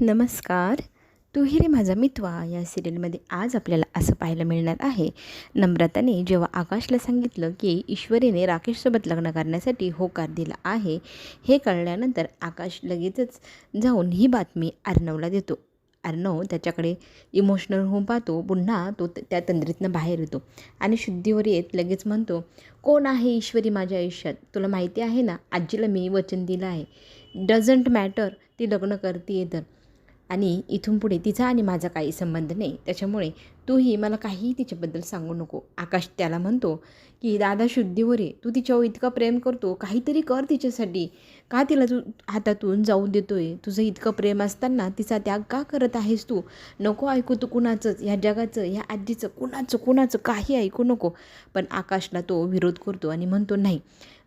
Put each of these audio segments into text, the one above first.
नमस्कार. तू ही रे माझा मितवा. या सिरियलमध्ये आज आपल्याला असं पाहायला मिळणार आहे. नम्रताने जेव्हा आकाशला सांगितलं की ईश्वरीने राकेशसोबत लग्न करण्यासाठी होकार दिला आहे हे कळल्यानंतर आकाश लगेचच जाऊन ही बातमी अर्णवला देतो. अर्णव त्याच्याकडे इमोशनल होऊन पाहतो. पुन्हा तो त- त्या तंद्रीतनं बाहेर येतो आणि शुद्धीवर येत लगेच म्हणतो कोण आहे ईश्वरी माझ्या आयुष्यात? तुला माहिती आहे ना आजीला मी वचन दिलं आहे. डझंट मॅटर ती लग्न करते तर. आणि इथून पुढे तिचा आणि माझा काही संबंध नाही. त्याच्यामुळे तूही मला काहीही तिच्याबद्दल सांगू नको. आकाश त्याला म्हणतो की दादा शुद्धीवर हो आहे तू तिच्यावर इतकं प्रेम करतो काहीतरी कर तिच्यासाठी. का तिला तू हातातून जाऊ देतो आहे तुझं इतकं प्रेम असताना तिचा त्याग का करत आहेस तू? नको ऐकू तू कुणाचंच ह्या जगाचं ह्या आजीचं कुणाचं कुणाचं काही ऐकू नको. पण आकाशला तो विरोध करतो आणि म्हणतो नाही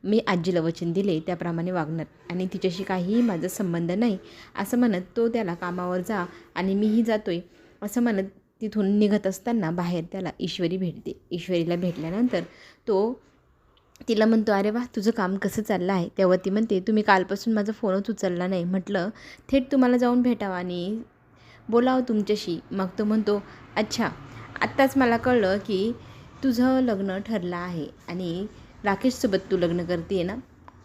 मी आजीला वचन दिले त्याप्रमाणे वागणार. आणि तिच्याशी काहीही माझा संबंध नाही. असं म्हणत तो त्याला कामावर जा आणि मीही जातोय. असं म्हणत तिथून निघत असताना बाहेर त्याला ईश्वरी भेटते. ईश्वरीला भेटल्यानंतर तो तिला म्हणतो अरे वा तुझं काम कसं चाललं आहे? तेव्हा ती म्हणते तुम्ही कालपासून माझा फोनच उचलला नाही. म्हटलं थेट तुम्हाला जाऊन भेटावं आणि बोलावं तुमच्याशी. मग तो म्हणतो अच्छा आत्ताच मला कळलं की तुझं लग्न ठरलं आहे आणि राकेशसोबत तू लग्न करते आहे ना?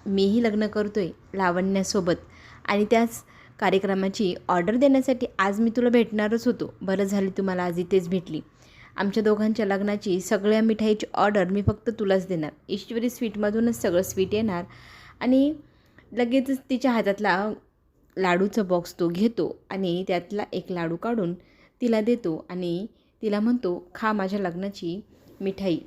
मीही लग्न करतो आहे लावण्यासोबत आणि त्याच कार्यक्रमाची ऑर्डर देण्यासाठी आज मी तुला भेटणारच होतो. बरं झाली तुम्हाला आज इथेच भेटली. आमच्या दोघांच्या लग्नाची सगळ्या मिठाईची ऑर्डर मी फक्त तुलाच देणार. ईश्वरी स्वीटमधूनच सगळं स्वीट येणार आणि लगेचच तिच्या हातातला लाडूचा बॉक्स तो घेतो आणि त्यातला एक लाडू काढून तिला देतो आणि तिला म्हणतो खा माझ्या लग्नाची मिठाई.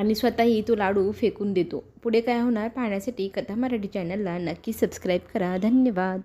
आणि स्वतःही तो लाडू फेकून देतो. पुढे काय होणार? पाहण्यासाठी कथा मराठी चॅनलला नक्की सबस्क्राईब करा. धन्यवाद.